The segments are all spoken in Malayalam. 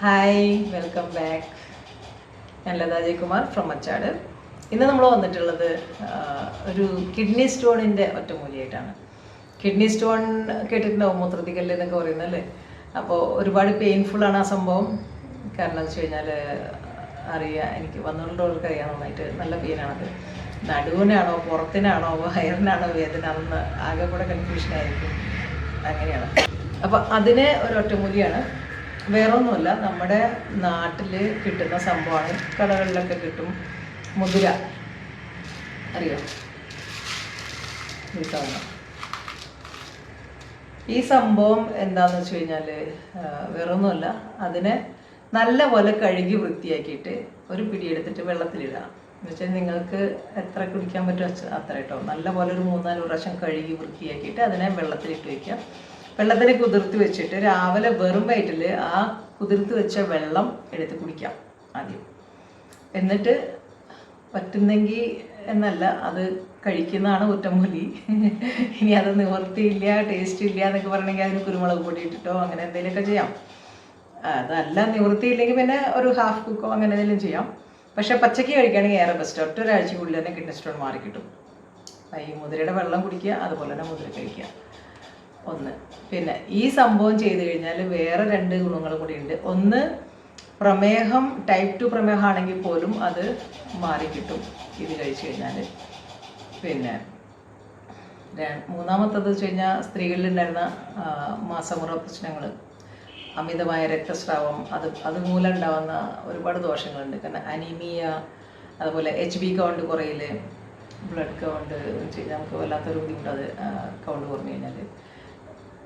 ഹായ് വെൽക്കം ബാക്ക് ഞാൻ ലതാ ജയകുമാർ ഫ്രം മച്ചാട് ഇന്ന് നമ്മൾ വന്നിട്ടുള്ളത് ഒരു കിഡ്നി സ്റ്റോണിന്റെ ഒറ്റമൂലിയായിട്ടാണ്. കിഡ്നി സ്റ്റോൺ കേട്ടിട്ടുണ്ടാവും മൂത്രത്തിക്കല്ല് എന്നൊക്കെ പറയുന്നല്ലേ അപ്പോൾ ഒരുപാട് പെയിൻഫുള്ളാണ് ആ സംഭവം. കാരണം എന്ന് വെച്ച് കഴിഞ്ഞാൽ അറിയാം എനിക്ക് വന്നിട്ടുള്ളവർക്ക് അറിയാം നന്നായിട്ട് നല്ല പെയിനാണത് നടുവിനാണോ പുറത്തിനാണോ വയറിനാണോ വേദന അന്ന് ആകെ കൂടെ കൺഫ്യൂഷനായിരിക്കും അങ്ങനെയാണ്. അപ്പോൾ അതിന് ഒരു ഒറ്റമൂലിയാണ് വേറൊന്നുമല്ല നമ്മുടെ നാട്ടിൽ കിട്ടുന്ന സംഭവമാണ്. കടകളിലൊക്കെ കിട്ടും. മുതിര. അറിയോ? ഈ സംഭവം എന്താണെന്ന് വെച്ച് കഴിഞ്ഞാൽ വേറൊന്നുമല്ല. അതിനെ നല്ല പോലെ കഴുകി വൃത്തിയാക്കിയിട്ട് ഒരു പിടിയെടുത്തിട്ട് വെള്ളത്തിലിടുക. എന്ന് വെച്ചാൽ നിങ്ങൾക്ക് എത്ര കുടിക്കാൻ പറ്റുമോ അത്ര കേട്ടോ നല്ല പോലെ ഒരു മൂന്നാൽ പ്രാവശ്യം കഴുകി വൃത്തിയാക്കിയിട്ട് അതിനെ വെള്ളത്തിലിട്ട് വയ്ക്കുക വെള്ളത്തിൽ കുതിർത്ത് വെച്ചിട്ട് രാവിലെ വെറും വയറ്റിൽ ആ കുതിർത്ത് വെച്ച വെള്ളം എടുത്ത് കുടിക്കാം ആദ്യം. എന്നിട്ട് പറ്റുന്നെങ്കിൽ എന്നല്ല അത് കഴിക്കുന്നതാണ് കുറ്റമൂലി. ഇനി അത് നിവർത്തിയില്ല ടേസ്റ്റ് ഇല്ല എന്നൊക്കെ പറയണമെങ്കിൽ അതിന് കുരുമുളക് പൊടി ഇട്ടിട്ടോ അങ്ങനെ എന്തെങ്കിലുമൊക്കെ ചെയ്യാം. അതല്ല നിവൃത്തിയില്ലെങ്കിൽ പിന്നെ ഒരു ഹാഫ് കുക്കോ അങ്ങനെ എന്തെങ്കിലും ചെയ്യാം. പക്ഷെ പച്ചക്ക് കഴിക്കുകയാണെങ്കിൽ ഏറെ ബെസ്റ്റ് ഒറ്റ ഒരാഴ്ചക്കുള്ളിൽ തന്നെ കിഡ്നി സ്റ്റോൺ മാറി കിട്ടും ഈ മുതിരയുടെ വെള്ളം കുടിക്കുക അതുപോലെ തന്നെ മുതിര കഴിക്കുക. ഒന്ന്. പിന്നെ ഈ സംഭവം ചെയ്തു കഴിഞ്ഞാൽ വേറെ രണ്ട് ഗുണങ്ങൾ കൂടിയുണ്ട് ഒന്ന് പ്രമേഹം ടൈപ്പ് ടു പ്രമേഹമാണെങ്കിൽ പോലും അത് മാറിക്കിട്ടും ഇത് കഴിച്ചു കഴിഞ്ഞാൽ പിന്നെ മൂന്നാമത്തത് വെച്ച് കഴിഞ്ഞാൽ സ്ത്രീകളിൽ ഉണ്ടായിരുന്ന മാസമുറ പ്രശ്നങ്ങൾ അമിതമായ രക്തസ്രാവം അത് അതുമൂലം ഉണ്ടാവുന്ന ഒരുപാട് ദോഷങ്ങളുണ്ട്. കാരണം അനീമിയ അതുപോലെ എച്ച് ബി കൗണ്ട് കുറയിൽ ബ്ലഡ് കൗണ്ട് നമുക്ക് വല്ലാത്തൊരു ബുദ്ധിമുട്ട് അത് കൗണ്ട് കുറഞ്ഞു കഴിഞ്ഞാൽ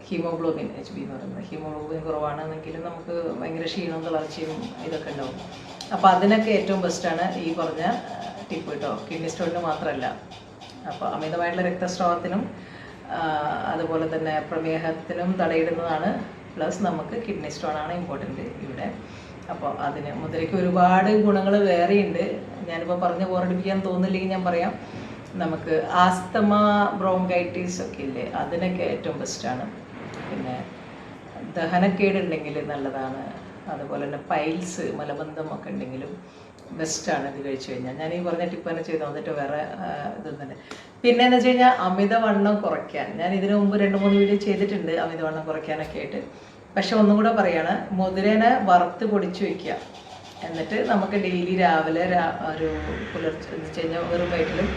ഹീമോഗ്ലോബിൻ എച്ച് ബി എന്ന് പറയുന്നത്. ഹീമോഗ്ലോബിൻ കുറവാണെന്നെങ്കിലും നമുക്ക് ഭയങ്കര ക്ഷീണവും തളർച്ചയും ഇതൊക്കെ ഉണ്ടാവും. അപ്പോൾ അതിനൊക്കെ ഏറ്റവും ബെസ്റ്റാണ് ഈ പറഞ്ഞ ടിപ്പ് കേട്ടോ കിഡ്നി സ്റ്റോണിന് മാത്രമല്ല അപ്പോൾ അമിതമായിട്ടുള്ള രക്തസ്രാവത്തിനും അതുപോലെ തന്നെ പ്രമേഹത്തിനും തടയിടുന്നതാണ്. പ്ലസ് നമുക്ക് കിഡ്നി സ്റ്റോൺ ആണ് ഇമ്പോർട്ടന്റ് ഇവിടെ. അപ്പോൾ അതിന് മുതിരയ്ക്ക് ഒരുപാട് ഗുണങ്ങൾ വേറെയുണ്ട്. ഞാനിപ്പോൾ പറഞ്ഞ് ബോറടിപ്പിക്കാൻ തോന്നില്ലെങ്കിൽ ഞാൻ പറയാം. നമുക്ക് ആസ്തമ ബ്രോങ്കൈറ്റീസ് ഒക്കെ ഇല്ലേ? അതിനൊക്കെ ഏറ്റവും ബെസ്റ്റാണ് പിന്നെ ദഹനക്കേട് ഉണ്ടെങ്കിൽ നല്ലതാണ്. അതുപോലെ തന്നെ പൈൽസ് മലബന്ധം ഒക്കെ ഉണ്ടെങ്കിലും ബെസ്റ്റാണ് ഇത് കഴിച്ചു കഴിഞ്ഞാൽ. ഞാൻ ഈ പറഞ്ഞ ടിപ്പ് തന്നെ ചെയ്ത്. വന്നിട്ട് വേറെ ഇതൊന്നും തന്നെ പിന്നെ എന്ന് വെച്ച് കഴിഞ്ഞാൽ അമിതവണ്ണം കുറയ്ക്കാൻ. ഞാൻ ഇതിനു മുമ്പ് രണ്ട് മൂന്ന് വീഡിയോ ചെയ്തിട്ടുണ്ട് അമിതവണ്ണം കുറയ്ക്കാനൊക്കെ ആയിട്ട്. പക്ഷെ ഒന്നും കൂടെ പറയാണ് മുതിരനെ വറുത്ത് പൊടിച്ചു വയ്ക്കുക എന്നിട്ട് നമുക്ക് ഡെയിലി രാവിലെ ഒരു പുലർച്ചെ എന്ന് വെച്ച് കഴിഞ്ഞാൽ വെറും വയറ്റിലും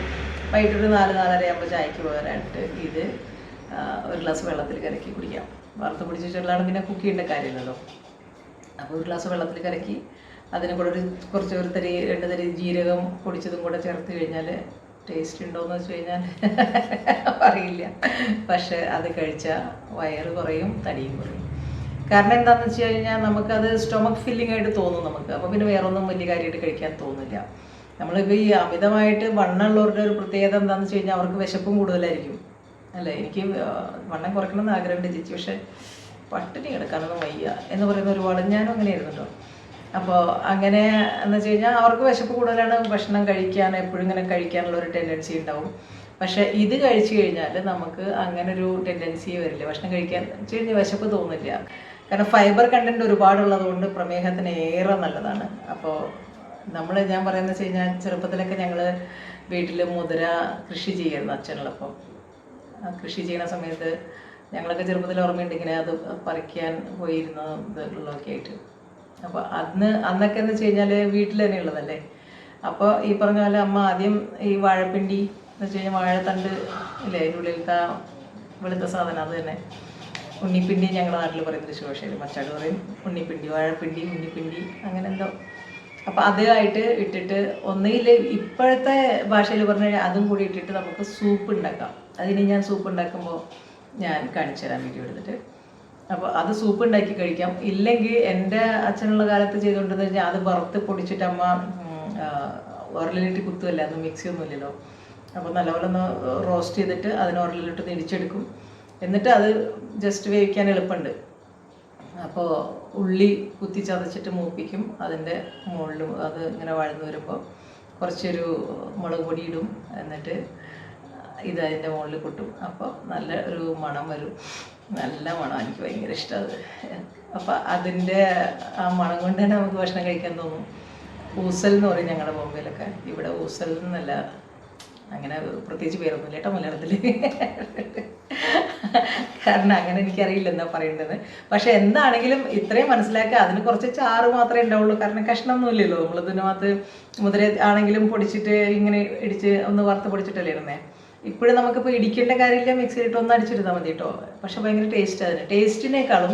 വൈകിട്ടൊരു നാല് നാലര ആകുമ്പോൾ ചായക്ക് പകരമായിട്ട് ഇത് ഒരു ഗ്ലാസ് വെള്ളത്തിൽ കലക്കി കുടിക്കാം. വറുത്ത് പിടിച്ച വെച്ചാലാണ് പിന്നെ കുക്ക് ചെയ്യേണ്ട കാര്യമില്ലല്ലോ. അപ്പോൾ ഒരു ഗ്ലാസ് വെള്ളത്തിൽ കലക്കി അതിന് കൂടെ ഒരു കുറച്ച് ഒരു തരി രണ്ട് തരി ജീരകം പൊടിച്ചതും കൂടെ ചേർത്ത് കഴിഞ്ഞാൽ ടേസ്റ്റ് ഉണ്ടോയെന്ന് വെച്ച് കഴിഞ്ഞാൽ അറിയില്ല. പക്ഷേ അത് കഴിച്ചാൽ വയറ് കുറയും തടിയും കുറയും. കാരണം എന്താണെന്ന് വെച്ച് കഴിഞ്ഞാൽ നമുക്കത് സ്റ്റൊമക്ക് ഫില്ലിംഗ് ആയിട്ട് തോന്നും നമുക്ക്. അപ്പോൾ പിന്നെ വേറെ ഒന്നും വലിയ കാര്യമായിട്ട് കഴിക്കാൻ തോന്നില്ല നമ്മളിപ്പോൾ ഈ അമിതമായിട്ട് വണ്ണമുള്ളവരുടെ ഒരു പ്രത്യേകത എന്താണെന്ന് വെച്ച് കഴിഞ്ഞാൽ അവർക്ക് വിശപ്പും കൂടുതലായിരിക്കും. അല്ലേ എനിക്ക് വണ്ണം കുറയ്ക്കണമെന്ന് ആഗ്രഹമുണ്ട് ചേച്ചി. പക്ഷെ പട്ടിണി കിടക്കാനൊന്നും വയ്യ എന്ന് പറയുന്ന ഒരുപാട് ഞാനും അങ്ങനെയായിരുന്നു കേട്ടോ അപ്പോൾ അങ്ങനെ എന്ന് വെച്ച് കഴിഞ്ഞാൽ അവർക്ക് വിശപ്പ് കൂടുതലാണ് ഭക്ഷണം കഴിക്കാൻ എപ്പോഴും ഇങ്ങനെ കഴിക്കാനുള്ള ഒരു ടെൻഡൻസി ഉണ്ടാവും. പക്ഷേ ഇത് കഴിച്ചു കഴിഞ്ഞാൽ നമുക്ക് അങ്ങനെ ഒരു ടെൻഡൻസി വരില്ല. ഭക്ഷണം കഴിക്കാൻ കഴിഞ്ഞാൽ വിശപ്പ് തോന്നില്ല. കാരണം ഫൈബർ കണ്ടന്റ് ഒരുപാടുള്ളത് കൊണ്ട് പ്രമേഹത്തിന് ഏറെ നല്ലതാണ്. അപ്പോൾ നമ്മൾ ഞാൻ പറയുന്നത് വെച്ച് കഴിഞ്ഞാൽ ചെറുപ്പത്തിലൊക്കെ ഞങ്ങൾ വീട്ടിൽ മുതിര കൃഷി ചെയ്യുന്നു അച്ഛനുള്ളപ്പോൾ കൃഷി ചെയ്യുന്ന സമയത്ത് ഞങ്ങളൊക്കെ ചെറുപ്പത്തിൽ ഓർമ്മയുണ്ട് ഇങ്ങനെ അത് പറിക്കാൻ പോയിരുന്നതൊക്കെ ആയിട്ട്. അപ്പോൾ അന്ന് അന്നൊക്കെ എന്ന് വെച്ച് കഴിഞ്ഞാൽ വീട്ടിൽ തന്നെ ഉള്ളതല്ലേ? അപ്പോൾ ഈ പറഞ്ഞ പോലെ അമ്മ ആദ്യം ഈ വാഴപ്പിണ്ടി എന്ന് വെച്ച് കഴിഞ്ഞാൽ വാഴത്തണ്ട് അല്ലേ അതിന്റെ വെളുത്ത സാധനം അത് തന്നെ. ഉണ്ണിപ്പിണ്ടി ഞങ്ങളുടെ നാട്ടിൽ പറയും തൃശ്ശൂർ ഭാഷയിൽ മച്ചാട് പറയും. ഉണ്ണിപ്പിണ്ടി വാഴപ്പിണ്ടി ഉണ്ണിപ്പിണ്ടി അങ്ങനെ എന്തോ. അപ്പോൾ അതുമായിട്ട് ഇട്ടിട്ട് ഒന്നുകിൽ ഇപ്പോഴത്തെ ഭാഷയിൽ പറഞ്ഞു കഴിഞ്ഞാൽ അതും കൂടി ഇട്ടിട്ട് നമുക്ക് സൂപ്പ് ഉണ്ടാക്കാം. അതിന് ഞാൻ സൂപ്പ് ഉണ്ടാക്കുമ്പോൾ ഞാൻ കാണിച്ചു തരാം വീഡിയോ എടുത്തിട്ട്. അപ്പോൾ അത് സൂപ്പ് ഉണ്ടാക്കി കഴിക്കാം. ഇല്ലെങ്കിൽ എന്റെ അച്ഛനുള്ള കാലത്ത് ചെയ്തുകൊണ്ടിരുന്ന കഴിഞ്ഞാൽ അത് വറുത്ത് പൊടിച്ചിട്ട് അമ്മ ഉരലിലിട്ട് കുത്തുമല്ല അത് മിക്സി ഒന്നുമില്ലല്ലോ അപ്പോൾ നല്ലപോലെ ഒന്ന് റോസ്റ്റ് ചെയ്തിട്ട് അതിന് ഉരലിലിട്ട് ഇടിച്ചെടുക്കും. എന്നിട്ട് അത് ജസ്റ്റ് വേവിക്കാൻ എളുപ്പമുണ്ട് അപ്പോൾ ഉള്ളി കുത്തി ചതച്ചിട്ട് മൂപ്പിക്കും. അതിന്റെ മുകളിലും അത് ഇങ്ങനെ വഴന്നു വരുമ്പോൾ കുറച്ചൊരു മുളക് പൊടി ഇടും. എന്നിട്ട് ഇത് അതിന്റെ മുകളിൽ കൊട്ടും. അപ്പോൾ നല്ല ഒരു മണം വരും. നല്ല മണം എനിക്ക് ഭയങ്കര ഇഷ്ടമാണ് അപ്പോൾ അപ്പം അതിന്റെ ആ മണം കൊണ്ട് തന്നെ നമുക്ക് ഭക്ഷണം കഴിക്കാൻ തോന്നും. ഊസൽ എന്ന് പറയും ഞങ്ങളുടെ ബോംബെയിലൊക്കെ. ഇവിടെ ഊസൽ എന്നല്ല. അങ്ങനെ പ്രത്യേകിച്ച് പേരൊന്നുമില്ല കേട്ടോ മലയാളത്തിൽ. കാരണം അങ്ങനെ എനിക്കറിയില്ല എന്താ പറയേണ്ടത്. പക്ഷെ എന്താണെങ്കിലും ഇത്രയും മനസ്സിലാക്കുക. അതിന് കുറച്ച് ചാറ് മാത്രമേ ഉണ്ടാവുള്ളൂ. കാരണം കഷ്ണമൊന്നും ഇല്ലല്ലോ നമ്മൾ ഇതിനകത്ത് മുതിര ആണെങ്കിലും പൊടിച്ചിട്ട് ഇങ്ങനെ ഇടിച്ച് ഒന്ന് വറുത്ത് പൊടിച്ചിട്ടല്ലേ ഇരുന്നേ ഇപ്പോഴും നമുക്കിപ്പോൾ ഇടിക്കേണ്ട കാര്യമില്ല മിക്സിയിലിട്ട് ഒന്ന് അടിച്ചിരുന്നാൽ മതി കേട്ടോ. പക്ഷെ ഭയങ്കര ടേസ്റ്റ് അതിന് ടേസ്റ്റിനേക്കാളും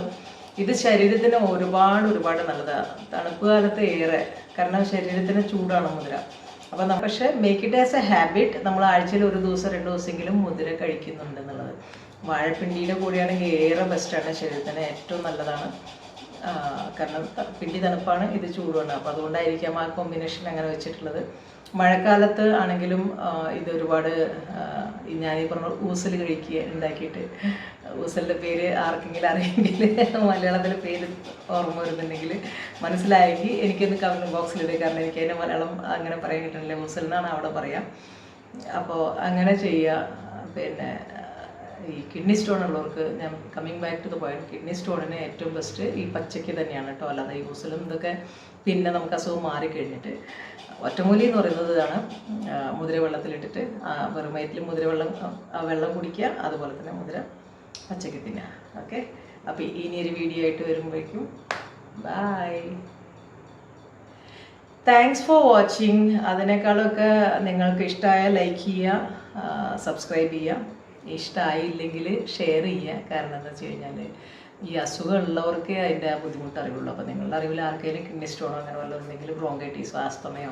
ഇത് ശരീരത്തിന് ഒരുപാട് ഒരുപാട് നല്ലതാണ് തണുപ്പ് കാലത്ത് ഏറെ. കാരണം ശരീരത്തിന് ചൂടാണ് മുതിര അപ്പം പക്ഷെ make it as a habit നമ്മൾ ആഴ്ചയിൽ ഒരു ദിവസം രണ്ട് ദിവസമെങ്കിലും മുതിര കഴിക്കുന്നുണ്ട് എന്നുള്ളത്. വാഴപ്പിണ്ടിയുടെ കൂടെയാണെങ്കിൽ ഏറെ ബെസ്റ്റാണ് ശരീരത്തിന് ഏറ്റവും നല്ലതാണ്. കാരണം പിണ്ടി തണുപ്പാണ് ഇത് ചൂടുമാണ്. അപ്പോൾ അതുകൊണ്ടായിരിക്കാം ആ കോമ്പിനേഷൻ അങ്ങനെ വെച്ചിട്ടുള്ളത്. മഴക്കാലത്ത് ആണെങ്കിലും ഇത് ഒരുപാട് ഞാൻ ഈ പറഞ്ഞ ഊസൽ കഴിക്കുക ഉണ്ടാക്കിയിട്ട് ഊസലിന്റെ പേര് ആർക്കെങ്കിലും അറിയെങ്കിൽ മലയാളത്തിലെ പേര് ഓർമ്മ വരുന്നുണ്ടെങ്കിൽ മനസ്സിലായെങ്കിൽ എനിക്കൊന്ന് കമന്റ് ബോക്സിൽ ഇടുക കാരണം എനിക്ക് അതിന്റെ മലയാളം അങ്ങനെ പറയാൻ കിട്ടുന്നില്ല ഊസൽ എന്നാണ് അവിടെ പറയാം. അപ്പോൾ അങ്ങനെ ചെയ്യുക. പിന്നെ ഈ കിഡ്നി സ്റ്റോൺ ഉള്ളവർക്ക് ഞാൻ coming back to the point kidney സ്റ്റോണിന് ഏറ്റവും ബെസ്റ്റ് ഈ പച്ചയ്ക്ക് തന്നെയാണ് കേട്ടോ അല്ലാതെ യൂസിലും ഇതൊക്കെ പിന്നെ നമുക്ക് അസുഖം മാറിക്കഴിഞ്ഞിട്ട് ഒറ്റമൂലി എന്ന് പറയുന്നത് ഇതാണ്. മുതിരവെള്ളത്തിലിട്ടിട്ട് വെറും വയറ്റിൽ മുതിര വെള്ളം കുടിക്കുക അതുപോലെ തന്നെ മുതിര പച്ചയ്ക്ക് തിന്നുക. ഓക്കെ അപ്പോൾ ഇനി ഒരു വീഡിയോ ആയിട്ട് വരുമ്പോഴേക്കും ബായ് താങ്ക്സ് ഫോർ വാച്ചിങ് അതിനേക്കാളൊക്കെ നിങ്ങൾക്ക് ഇഷ്ടമായ ലൈക്ക് ചെയ്യുക സബ്സ്ക്രൈബ് ചെയ്യുക. ഇഷ്ടമായില്ലെങ്കിൽ ഷെയർ ചെയ്യുക കാരണം എന്താ വെച്ച് കഴിഞ്ഞാൽ ഈ അസുഖമുള്ളവർക്ക് അതിന്റെ ബുദ്ധിമുട്ട് അറിവുള്ളൂ അപ്പോൾ നിങ്ങളുടെ അറിവിൽ ആർക്കെങ്കിലും കിഡ്നി സ്റ്റോണോ അങ്ങനെ വല്ലതും ഉണ്ടെങ്കിൽ ബ്രോങ്കൈറ്റീസോ ആസ്തമയോ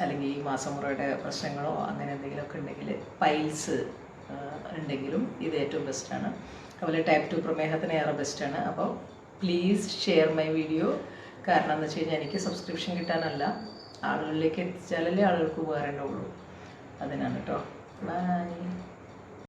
അല്ലെങ്കിൽ ഈ മാസമുറയുടെ പ്രശ്നങ്ങളോ അങ്ങനെ എന്തെങ്കിലുമൊക്കെ ഉണ്ടെങ്കിൽ പൈൽസ് ഉണ്ടെങ്കിലും ഇത് ഏറ്റവും ബെസ്റ്റാണ് അതുപോലെ ടൈപ്പ് ടു പ്രമേഹത്തിന് ഏറെ ബെസ്റ്റാണ് അപ്പോൾ പ്ലീസ് ഷെയർ മൈ വീഡിയോ കാരണം എന്ന് വെച്ച് കഴിഞ്ഞാൽ എനിക്ക് സബ്സ്ക്രിപ്ഷൻ കിട്ടാനല്ല. ആളുകളിലേക്ക് എത്തിച്ചാലല്ലേ ആളുകൾക്ക് ഉപകാരം ഉണ്ടാവുള്ളൂ. അതിനാണ് കേട്ടോ ബൈ